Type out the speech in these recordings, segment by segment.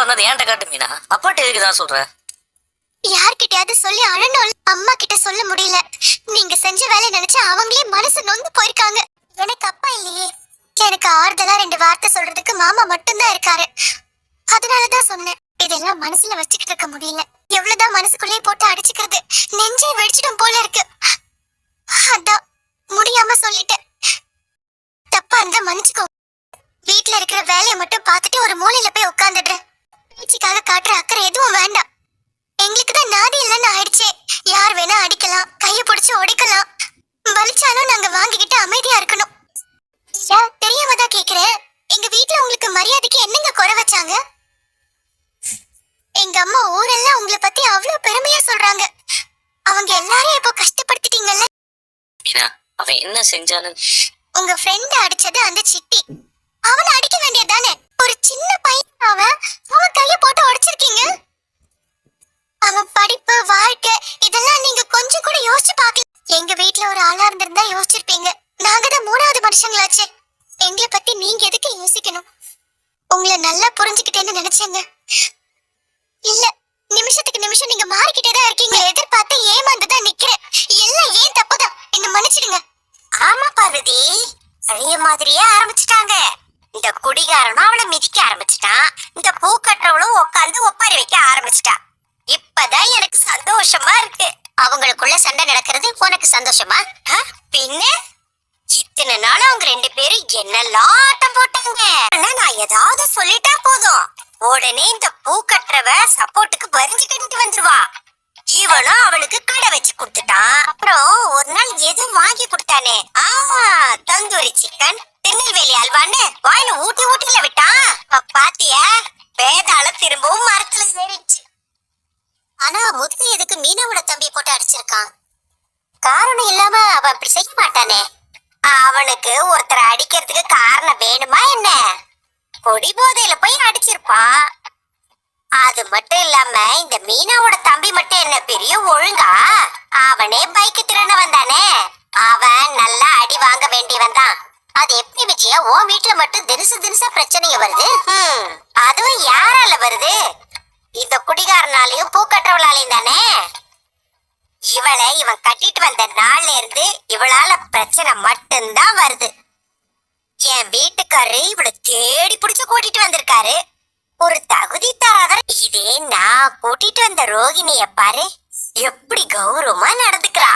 வந்தது ஏன்ட்ட காட்டு மீனா? அப்பாட்ட எதுக்கு தான் சொல்ற? யார்கிட்டயாவது சொல்லி அழணும் அம்மா கிட்ட சொல்ல முடியல. நீங்க செஞ்ச வேலையை நினைச்சு அவங்களே மனசு நொந்து போயிருக்காங்க. எனக்கு அப்பா இல்லையே. எனக்கு ஆறுதலா ரெண்டு வார்த்தை சொல்றதுக்கு மாமா மட்டும்தான் இருக்காரு. அதனாலதான் சொன்னேன். இதெல்லாம் மனசுல வச்சுக்கிட்டு இருக்க முடியல. எவ்வளவுதான் மனசுக்குள்ளே போட்டு அடிச்சுக்கிறது. நெஞ்சே வெடிச்சிடும் போல இருக்கு. அதான் முடியாம சொல்லிட்டேன். தப்பா இருந்தா மன்னிச்சுக்கோ. வீட்டுல இருக்கிற வேலையை மட்டும் பார்த்துட்டு ஒரு மூலையில போய் உட்காந்துடுறேன் பேச்சுக்காக காட்டுற அக்கறை எதுவும் வேண்டாம். எங்களுக்கு தான் நாதி இல்லைன்னு ஆயிடுச்சே. யார் வேணா அடிக்கலாம் கைய பிடிச்சு உடைக்கலாம். வலிச்சாலும் நாங்க வாங்கிக்கிட்டு அமைதியா இருக்கணும். தெரியாம தான் கேக்குறேன். எங்க வீட்ல உங்களுக்கு மரியாதைக்கு என்னங்க குறை வச்சாங்க? எங்க அம்மா ஊரெல்லாம் உங்களை பத்தி அவ்வளவு பெருமையா சொல்றாங்க. அவங்க எல்லாரையும் இப்போ கஷ்டப்படுத்திட்டீங்கல்ல? அவன் என்ன செஞ்சாலும் உங்க ஃப்ரெண்ட் அடிச்சது அந்த சிட்டி. யோசிச்சிருப்பீங்க நாங்க தான் மூணாவது மனுஷங்களாச்சே. எங்களை பத்தி நீங்க எதுக்கு யோசிக்கணும்? உங்களை நல்லா புரிஞ்சுக்கிட்டேன்னு நினைச்சேங்க. இல்ல நிமிஷத்துக்கு நிமிஷம் நீங்க மாறிக்கிட்டே தான் இருக்கீங்க. எதிர்பார்த்து ஏமாந்து தான் நிக்கிறேன். எல்லாம் ஏன் தப்புதான்? என்ன மன்னிச்சிடுங்க. ஆமா பார்வதி. பழைய மாதிரியே ஆரம்பிச்சிட்டாங்க. இந்த குடிகாரனும் அவளை மிதிக்க ஆரம்பிச்சிட்டான். இந்த பூ கட்டுறவளும் உட்காந்து ஒப்பாரி வைக்க ஆரம்பிச்சிட்டா. இப்பதான் எனக்கு சந்தோஷமா இருக்கு. அவங்களுக்குள்ள சண்டை நடக்கிறது உனக்கு சந்தோஷமா? பின்ன? இத்தனை நாள் அவங்க ரெண்டு பேரும் என்னெல்லாம் ஆட்டம் போட்டாங்க? ஆனா நான் ஏதாவது சொல்லிட்டா போதும். உடனே இந்த பூ கட்டுறவ சப்போர்ட்டுக்கு வரிஞ்சு கட்டிட்டு வந்துருவா. இவனும் அவளுக்கு கடை வச்சு கொடுத்துட்டான். அப்புறம் ஒரு நாள் எது வாங்கி கொடுத்தானே. ஆமா தந்தூரி சிக்கன் திருநெல்வேலி அல்வான்னு வாயில ஊட்டி ஊட்டில விட்டான். அப்ப பாத்தியா? வேதாள திரும்பவும் ஆனா முத்து எதுக்கு மீனாவோட தம்பி போட்டு அடிச்சிருக்கான்? காரணம் இல்லாம அவன் அப்படி செய்ய மாட்டானே. அவனுக்கு ஒருத்தரை அடிக்கிறதுக்கு காரணம் வேணுமா என்ன? கொடி போதையில போய் அடிச்சிருப்பான். அது மட்டும் இல்லாம இந்த மீனாவோட தம்பி மட்டும் என்ன பெரிய ஒழுங்கா? அவனே பைக் திருட வந்தானே. அவன் நல்லா அடி வாங்க வேண்டியவன் தான். அது எப்படி விஜயா? உன் வீட்டுல மட்டும் தினசு தினசா பிரச்சனைங்க வருது? அதுவும் யாரால வருது? இந்த குடிகாரனாலையும் பூக்கட்டுறவளாலையும் தானே? இவளை இவன் கட்டிட்டு வந்த நாள்ல இருந்து இவளால பிரச்சனை மட்டும்தான் வருது. என் வீட்டுக்காரரு இவளை தேடி புடிச்சு கூட்டிட்டு வந்திருக்காரு. ஒரு தகுதி தராதர இதே நான் கூட்டிட்டு வந்த ரோகிணிய பாரு எப்படி கௌரவமா நடந்துக்கிறா.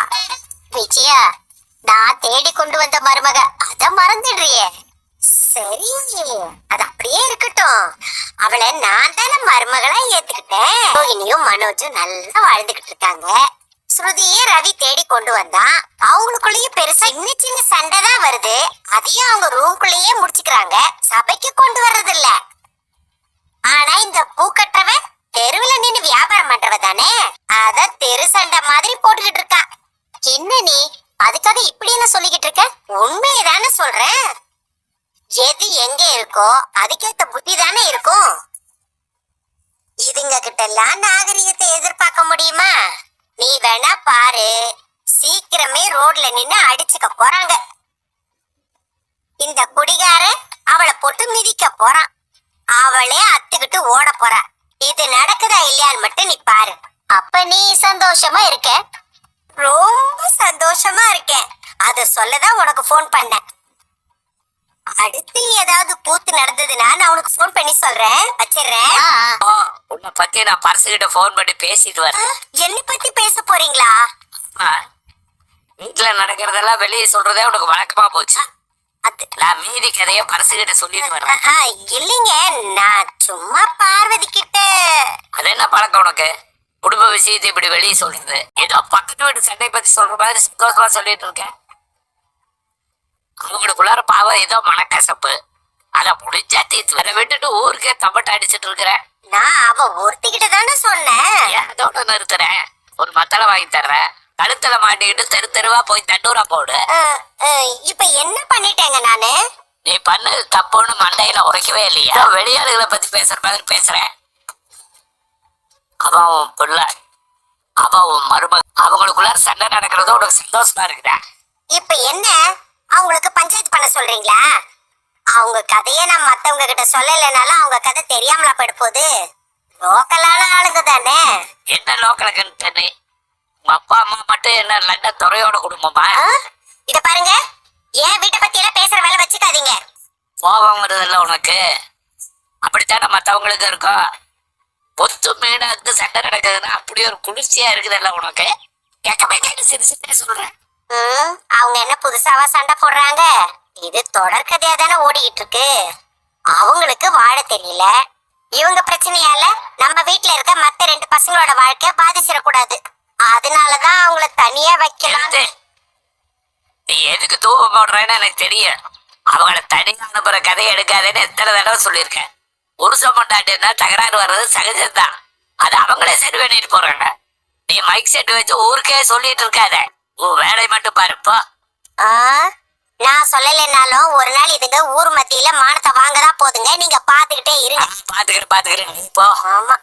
விஜயா நான் தேடி கொண்டு வந்த மருமக அத மறந்துடுறியே. சரி அது அப்படியே இருக்கட்டும். அவளை நான் தானே மருமகளா ரோகிணியும் நல்லா வாழ்ந்துகிட்டு இருக்காங்க. ஸ்ருதியே ரவி தேடி கொண்டு வந்தான். அவங்களுக்குள்ளயும் பெருசா சின்ன சின்ன சண்டை தான் வருது. அதையும் அவங்க ரூம்குள்ளேயே முடிச்சுக்கிறாங்க. சபைக்கு கொண்டு வர்றது இல்ல ஆனா இந்த பூக்கட்டவன் தெருவுல நின்னு வியாபாரம் பண்றவ தானே? அத தெரு சண்டை மாதிரி போட்டுக்கிட்டு இருக்கா என்ன நீ? அதுக்காக இப்படி என்ன சொல்லிக்கிட்டு இருக்க? உண்மையை தானே சொல்றேன். எது எங்க இருக்கோ அதுக்கேத்த புத்தி தானே இருக்கும். இதுங்க கிட்ட எல்லாம் நாகரிகத்தை எதிர்பார்க்க முடியுமா? நீ வேணா பாரு. சீக்கிரமே ரோட்ல நின்னு அடிச்சுக்க போறாங்க. இந்த குடிகாரன் அவளை போட்டு மிதிக்க போறான். அவளே அத்துக்கிட்டு ஓட போறா. இது நடக்குதா இல்லையான்னு மட்டும் நீ பாரு. அப்ப நீ சந்தோஷமா இருக்க? ரொம்ப சந்தோஷமா இருக்கேன் அத சொல்லதான் உனக்கு போன் பண்ண அடுத்து ஏதாவது கூத்து நடந்ததுன்னா நான் உனக்கு போன் பண்ணி சொல்றேன். வச்சிடுறேன். பத்தி நான் பர்சு கிட்ட ஃபோன் பண்ணி பேசிட்டு வரேன். என்ன பத்தி பேச போறீங்களா? வீட்டுல நடக்கிறதெல்லாம் வெளியே சொல்றதே உனக்கு வழக்கமா போச்சு. நான் மீதி கதைய பர்சு கிட்ட சொல்லிட்டு வரேன். இல்லைங்க நான் சும்மா பார்வதி கிட்ட அது என்ன பழக்கம் உனக்கு? குடும்ப விஷயத்தை இப்படி வெளியே சொல்றது. ஏதோ பக்கத்து வீட்டு சண்டை பத்தி சொல்ற மாதிரி சந்தோஷமா சொல்லிட்டு இருக்கேன் அவங்களுக்குள்ளார பாவம் ஏதோ மனக்கசப்பு. அத முடிஞ்சா தீர்த்து அதை விட்டுட்டு ஊருக்கே தம்பட்ட அடிச்சிட்டு இருக்கிறேன் நான் அவ ஒருத்திக்கிட்ட தானே சொன்னேன். அதோட நிறுத்துறேன் ஒரு மத்தளை வாங்கி தர்றேன் கழுத்துல மாட்டிக்கிட்டு தெரு தெருவா போய் தண்டூரா போடு. இப்ப என்ன பண்ணிட்டேங்க நானு? நீ பண்ணது தப்புன்னு மண்டையில உரைக்கவே இல்லையா? வெளியாளுகளை பத்தி பேசுற மாதிரி பேசுறேன். அவன் உன் பிள்ளை. அவன் உன் மருமக. அவங்களுக்குள்ள சண்டை நடக்கிறதோ உனக்கு சந்தோஷமா இருக்குடா. இப்ப என்ன? அவங்களுக்கு பஞ்சாயத்து பண்ண சொல்றீங்களா? அவங்க கதையை நான் மத்தவங்க கிட்ட சொல்லலைனாலும் அவங்க கதை தெரியாமலா போயிட போகுது. லோக்கலான ஆளுங்க தானே. என்ன லோக்கல கண்டு உங்க அப்பா அம்மா மட்டும் என்ன லண்டன் துறையோட குடும்பமா? இத பாருங்க. என் வீட்டை பத்தி எல்லாம் பேசுற வேலை வச்சுக்காதீங்க. கோபம் வருதுல்ல உனக்கு? அப்படித்தானே மத்தவங்களுக்கு இருக்கும் பொத்து மீனாக்கு சண்டை நடக்குதுன்னா அப்படி ஒரு குளிர்ச்சியா இருக்குதுல்ல உனக்கு? கேட்கவே கேட்டு சிரிச்சுட்டே சொல்றேன். அவங்க என்ன புதுசாவா சண்டை போடுறாங்க? இது தொடர்கதையா தானே ஓடிக்கிட்டு இருக்கு அவங்களுக்கு வாழ தெரியல. இவங்க பிரச்சனையால நம்ம வீட்ல இருக்க மத்த ரெண்டு பசங்களோட வாழ்க்கை பாதிச்சிடக்கூடாது. அதனாலதான் அவங்கள தனியா வைக்கலாம்? நீ எதுக்கு தூபம் போடுறேன்னு எனக்கு தெரியும் அவங்கள தனியா அனுப்புற கதையை எடுக்காதேன்னு எத்தனை தடவை சொல்லியிருக்கேன். புருஷ பொண்டாட்டினா தகராறு வர்றது சகஜம்தான். அது அவங்களே சரி பண்ணிட்டு போறாங்க. நீ மைக் செட் வச்சு ஊருக்கே சொல்லிட்டு இருக்காத. உன் வேலையை மட்டும் பாருப்போ ஆ, நான் சொல்லலைன்னாலும் ஒரு நாள் இதுங்க ஊர் மத்தியில மானத்தை வாங்கதான் போதுங்க. நீங்க பாத்துக்கிட்டே இருங்க. பாத்துக்கிறேன் பாத்துக்கிறேன் நீ போ. ஆமா.